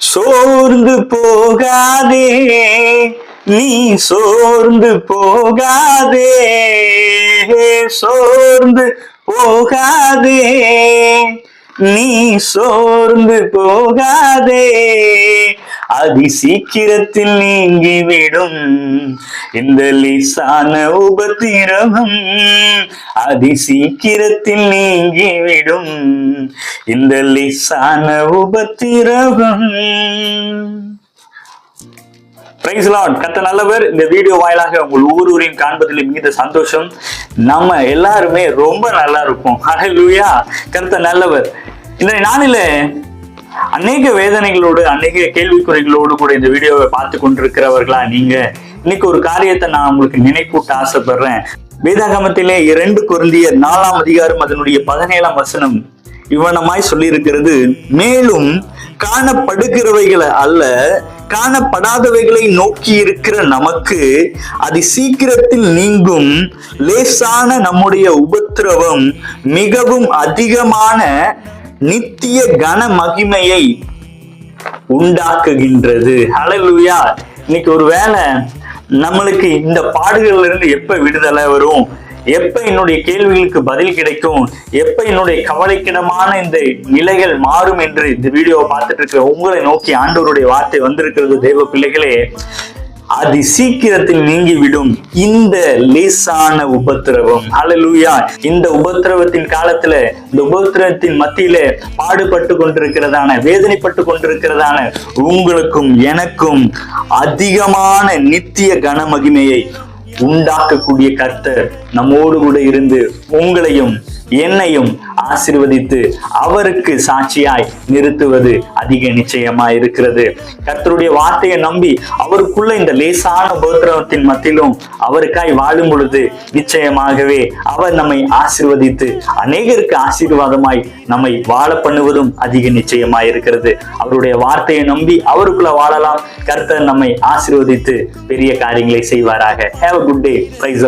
சோர்ந்து போகாதே. நீ சோர்ந்து போகாதே. சோர்ந்து போகாதே. நீ சோர்ந்து போகாதே. அதி சீக்கிரத்தில் நீங்கிவிடும் இந்த லிசான உபத்திரவம் அதி சீக்கிரத்தில் நீங்கிவிடும் இந்த லிசான உபத்திரவம். பிரைஸ் கத்த நல்லவர். இந்த வீடியோ வாயிலாக உங்கள் ஒவ்வொருவரையும் காண்பதில் மிகுந்த சந்தோஷம். நம்ம எல்லாருமே ரொம்ப நல்லா இருப்போம். ஹalleluya கத்த நல்லவர். இந்த நாளில அநேக வேதனைகளோடு அநேக கேள்விக்குறைகளோடு கூட இந்த வீடியோவை பார்த்து கொண்டிருக்கிறவர்களா நீங்க? இன்னைக்கு ஒரு காரியத்தை நான் உங்களுக்கு நினைப்பூட்ட ஆசைப்படுறேன். வேதாகமத்திலே இரண்டு குருந்திய நாலாம் அதிகாரம் அதனுடைய பதினேழாம் வசனம் இவனமாய் சொல்லியிருக்கிறது மேலும் காணப்படுகிறவைகளை அல்ல காணப்படாதவைகளை நோக்கி இருக்கிற நமக்கு அது சீக்கிரத்தில் நீங்கும் லேசான நம்முடைய உபத்திரவம் மிகவும் அதிகமான நித்திய கன மகிமையை உண்டாக்குகின்றது. ஹalleluya இன்னைக்கு ஒருவேளை நம்மளுக்கு இந்த பாடுகள்ல இருந்து எப்ப விடுதலை வரும்? எப்ப என்னுடைய கேள்விகளுக்கு பதில் கிடைக்கும்? எப்ப என்னுடைய கவலைக்கிடமான இந்த நிலைகள் மாறும் என்று இந்த வீடியோவை பார்த்துட்டு இருக்கிற உங்களை நோக்கி ஆண்டவருடைய வார்த்தை வந்திருக்கிறது. தெய்வ பிள்ளைகளே அது சீக்கிரத்தில் நீங்கிவிடும் இந்த லேசான உபத்திரவம். அலலூயா இந்த உபத்திரவத்தின் காலத்துல இந்த உபத்திரவத்தின் மத்தியில பாடுபட்டு கொண்டிருக்கிறதான வேதனைப்பட்டு கொண்டிருக்கிறதான உங்களுக்கும் எனக்கும் அதிகமான நித்திய கனமகிமையை உண்டாக்கக்கூடிய கர்த்தர் நம்மோடு கூட இருந்து உங்களையும் என்னையும் ஆசிர்வதித்து அவருக்கு சாட்சியாய் நிறுத்துவது அதிக நிச்சயமா இருக்கிறது கர்த்தருடைய வார்த்தையை நம்பி அவருக்குள்ள இந்த லேசான உபத்திரவத்தின் மத்தியிலும் அவருக்காய் வாழும் பொழுது நிச்சயமாகவே அவர் நம்மை ஆசிர்வதித்து அநேகருக்கு ஆசீர்வாதமாய் நம்மை வாழ பண்ணுவதும் அதிக நிச்சயமாய் இருக்கிறது அவருடைய வார்த்தையை நம்பி அவருக்குள்ள வாழலாம். கர்த்தர் நம்மை ஆசிர்வதித்து பெரிய காரியங்களை செய்வாராக. Have a good day praise